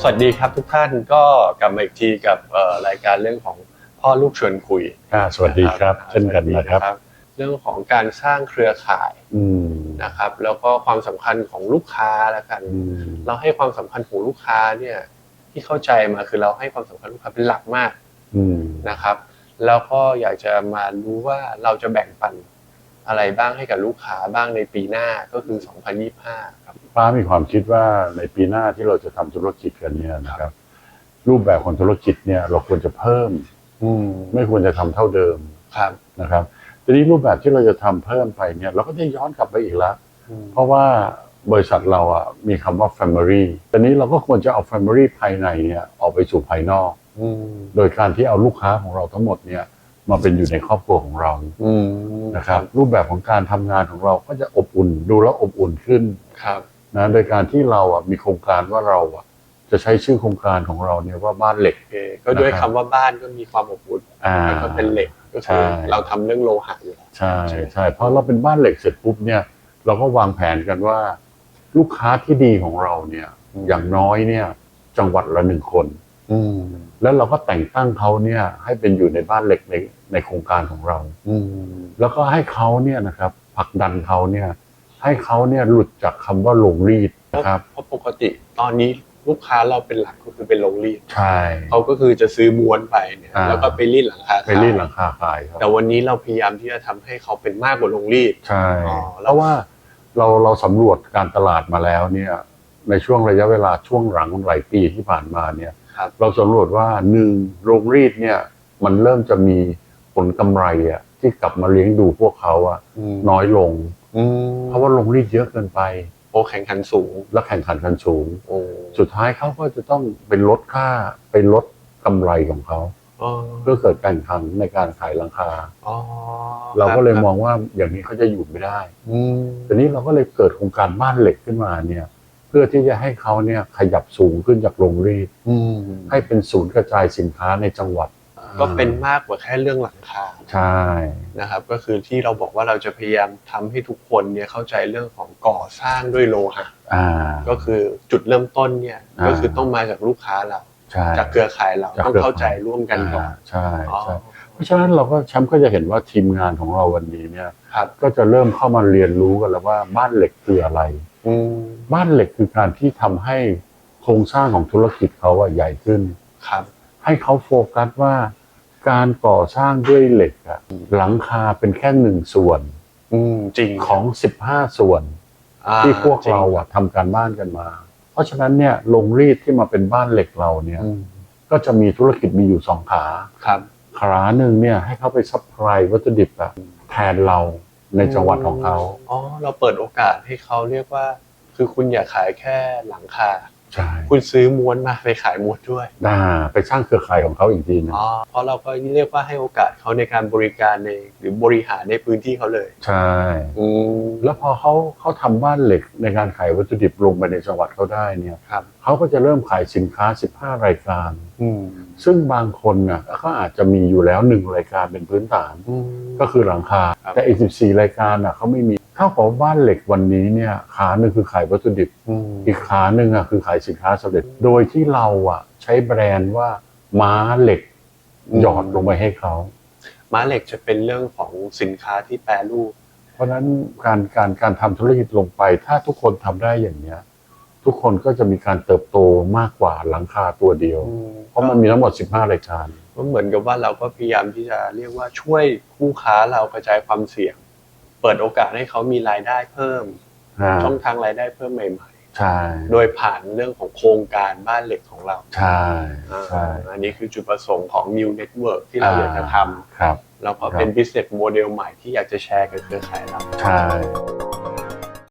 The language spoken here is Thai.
สวัสดีครับทุกท่านก็กลับมาอีกทีกับเอ่อรายการเรื่องของพ่อลูกชวนคุยอ่าสวัสดีครับ เช่นกันนะครับสวัสดีเรื่องของการสร้างเครือข่ายอืมนะครับ แล้วก็ความสำคัญของลูกค้าแล้วกันอืมเราให้ความสำคัญของลูกค้าเนี่ยที่เข้าใจมาคือเราให้ความสำคัญลูกค้าเป็นหลักมากอืมนะครับ แล้วก็อยากจะมารู้ว่าเราจะแบ่งปัน อะไรบ้างให้กับลูกค้าบ้างในปีหน้าก็คือ 2025 ครับป้ามีความคิดว่าในปีหน้าที่เราจะทำธุรกิจกันเนี่ยนะครับ รูปแบบของธุรกิจเนี่ยเราควรจะเพิ่ม อืมไม่ควรจะทำเท่าเดิมครับนะครับทีนี้รูปแบบที่เราจะทำเพิ่มไปเนี่ยเราก็จะย้อนกลับไปอีกแล้ว อืมเพราะว่าบริษัทเราอะมีคำว่า Family ตอนนี้เราก็ควรจะเอา Family ภายในเนี่ยออกไปสู่ภายนอก อืมโดยการที่เอาลูกค้าของเราทั้งหมดเนี่ย มาเป็นอยู่ในครอบครัวของเราอืมนะครับ รูปแบบของการทำงานของเราก็จะอบอุ่นดูแล้วอบอุ่นขึ้นครับ นะโดยการที่เราอะมีโครงการว่าเราอะจะใช้ชื่อโครงการของเราเนี่ยว่าบ้านเหล็ก โอเคก็ด้วยนะครับคำว่าบ้านก็มีความอบอุ่นอ่า แล้วก็เป็นเหล็กก็ใช่คือเราทำเรื่องโลหะอยู่แล้ว ใช่ใช่ใช่เพราะเราเป็นบ้านเหล็กเสร็จปุ๊บเนี่ย เราก็วางแผนกันว่า ลูกค้าที่ดีของเราเนี่ยอย่างน้อยเนี่ย จังหวัดละหนึ่งคน อืมแล้วเราก็แต่งตั้งเขาเนี่ย ให้เป็นอยู่ในบ้านเหล็กในในโครงการของเรา อืมแล้วก็ให้เขาเนี่ยนะครับผลักดันเขาเนี่ย ให้เขาเนี่ยหลุดจากคำว่าโรงรีดเพราะนะครับเพราะปกติตอนนี้ลูกค้าเราเป็นหลักก็คือเป็นโรงรีดใช่ เขาก็คือจะซื้อม้วนไปเนี่ยอ่า แล้วก็ไปรีดหลังคาไปรีดหลังคาขายครับแต่วันนี้เราพยายามที่จะทำให้เขาเป็นมากกว่าโรงรีด ใช่อ๋อเพราะว่าเราเราสำรวจการตลาดมาแล้วเนี่ย ในช่วงระยะเวลาช่วงหลังหลายปีที่ผ่านมาเนี่ย ครับเราสำรวจว่าหนึ่งโรงรีดเนี่ยมันเริ่มจะมีผลกำไรอะที่กลับมาเลี้ยงดูพวกเขาอะอืมน้อยลง อืมเพราะว่าโรงรีดเยอะเกินไป โอ้แข่งขันสูงและแข่งขันกันสูง โอ้สุดท้ายเขาก็จะต้องเป็นลดค่าไปลดกำไรของเขาอ๋อเพื่อเกิดการแข่งขันในการขายราคา อ๋อเราก็เลยคบมองว่าอย่างนี้เขาจะอยู่ไม่ได้ อืม ทีนี้เราก็เลยเกิดโครงการบ้านเหล็กขึ้นมาเนี่ย เพื่อที่จะให้เขาเนี่ยขยับสูงขึ้นจากโรงรีดอืมให้เป็นศูนย์กระจายสินค้าในจังหวัด ก็เป็นมากกว่าแค่เรื่องหลังคาใช่นะครับ ก็คือที่เราบอกว่าเราจะพยายามทำให้ทุกคนเนี่ยเข้าใจเรื่องของก่อสร้างด้วยโลหะอ่าก็คือจุดเริ่มต้นเนี่ยอ่าก็คือต้องมาจากลูกค้าเราใช่จากเครือข่ายเราจากต้องเครือข่ายเข้าใจร่วมกันก่อนอ่าใช่อ๋อใช่เพราะฉะนั้นเราก็แชมป์ก็จะเห็นว่าทีมงานของเราวันนี้เนี่ยครับก็จะเริ่มเข้ามาเรียนรู้กันแล้วว่าบ้านเหล็กคืออะไรอืม บ้านเหล็กคือการที่ทำให้โครงสร้างของธุรกิจเขาอะใหญ่ขึ้นครับ ให้เขาโฟกัสว่า การก่อสร้างด้วยเหล็กอะหลังคาเป็นแค่หนึ่งส่วน อืมจริงของ15ส่วนอ่าที่พวกเราจงอะทำการบ้านกันมา เพราะฉะนั้นเนี่ยโรงรีดที่มาเป็นบ้านเหล็กเราเนี่ยอืมก็จะมีธุรกิจมีอยู่สองขาครับขาหนึ่งเนี่ยให้เขาไปซัพพลายวัตถุดิบอะแทนเราในจังหวัดของเขาอ๋อเราเปิดโอกาสให้เขาเรียกว่า คือคุณอย่าขายแค่หลังคา ใช่คุณซื้อม้วนมาไปขายม้วนด้วยน่าไปสร้างเครือข่ายของเขาอีกทีหนึงอ๋อเพราะเราก็เรียกว่าให้โอกาสเขาในการบริการในหรือบริหารในพื้นที่เขาเลย ใช่อืมแล้วพอเขาเขาทำบ้านเหล็กในการขายวัตถุดิบลงไปในจังหวัดเขาได้เนี่ยครับเขาก็จะเริ่มขายสินค้า 15 รายการ อืมซึ่งบางคนน่ะก็อาจจะมีอยู่แล้วหนึ่งรายการเป็นพื้นฐาน อืม ก็คือหลังคา ครับ แต่อีก14รายการน่ะเขาไม่มี เท่ากับว่าบ้านเหล็กวันนี้เนี่ยขาหนึ่งคือขายวัตถุดิบอืมอีกขาหนึ่งอะคือขายสินค้าสำเร็จ โดยที่เราอะ ใช้แบรนด์ว่าม้าเหล็กหยอดลงไปให้เขาม้าเหล็กจะเป็นเรื่องของสินค้าที่แปรรูป เพราะฉะนั้นการการการทำธุรกิจลงไป ถ้าทุกคนทำได้อย่างเนี้ย ทุกคนก็จะมีการเติบโตมากกว่าหลังคาตัวเดียว เพราะมันมีทั้งหมด 15 รายการก็เหมือนกับว่าเราก็พยายามที่จะเรียกว่าช่วยคู่ค้าเรากระจายความเสี่ยง เปิดโอกาสให้เขามีรายได้เพิ่มอ่าช่องทางรายได้เพิ่มใหม่ใช่ๆโดยผ่านเรื่องของโครงการบ้านเหล็กของเราใช่ใช่อ่าอันนี้คือจุดประสงค์ของ New Network ที่เราอยากจะทครับำแล้วก็เป็น business model ใหม่ที่อยากจะแชร์กับเครือข่ายเราใช่